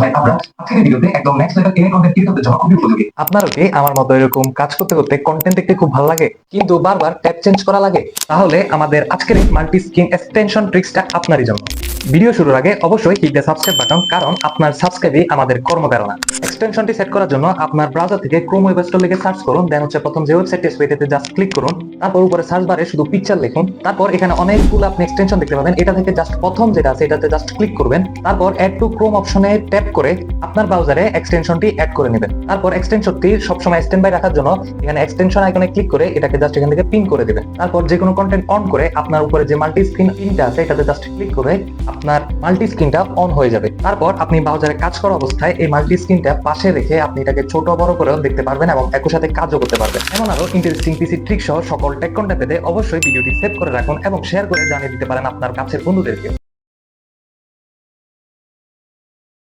ভাই আমরা আজকের উপযোগী। আপনারও কি আমার মতো এরকম কাজ করতে করতে কন্টেন্ট দেখতে খুব ভালো লাগে? কিন্তু বারবার ট্যাব চেঞ্জ করা লাগে? তাহলে আমাদের আজকের এই মাল্টি স্ক্রিন এক্সটেনশন ট্রিক্সটা আপনারই জন্য। ভিডিও শুরুর আগে অবশ্যই ক্লিক দ্য সাবস্ক্রাইব বাটন কারণ আপনার সাবস্ক্রাইবই আমাদের কর্মপ্রেরণা। এক্সটেনশনটি সেট করার জন্য আপনার ব্রাউজার থেকে ক্রোম ওয়েব স্টোর লিখে সার্চ করুন দেন হচ্ছে প্রথম যে ওয়েবসাইটটি আসবে এটাতে জাস্ট ক্লিক করুন, তারপর উপরে সার্চ বারে শুধু পিকচার লিখুন, তারপর এখানে অনেকগুলো আপনি এক্সটেনশন দেখতে পাবেন, এটা থেকে জাস্ট প্রথম যেটা আছে এটাতে জাস্ট ক্লিক করবেন, তারপর অ্যাড টু ক্রোম অপশনে ট্যাপ করে আপনার ব্রাউজারে এক্সটেনশনটি অ্যাড করে নেবেন। তারপর এক্সটেনশনটি সবসময় স্ট্যান্ড বাই রাখার জন্য এখানে এক্সটেনশন আইকনে ক্লিক করে এটাকে জাস্ট এখান থেকে পিন করে দিবেন। তারপর যে কোনো কন্টেন্ট অন করে আপনার উপরে যে মাল্টি স্ক্রিন পিনটা আছে এটাতে জাস্ট ক্লিক করে আপনার মাল্টি স্ক্রিনটা অন হয়ে যাবে। তারপর আপনি ব্রাউজারে কাজ করা অবস্থায় এই মাল্টি স্ক্রিনটা পাশে রেখে আপনি এটাকে ছোট বড় করেও দেখতে পারবেন এবং একই সাথে কাজও করতে পারবেন। এমন আরও ইন্টারেস্টিং পিসি ট্রিক সহ সকল টেক কন্টেন্ট পেতে অবশ্যই ভিডিওটি সেভ করে রাখুন এবং শেয়ার করে জানিয়ে দিতে পারেন আপনার কাছের বন্ধুদেরকে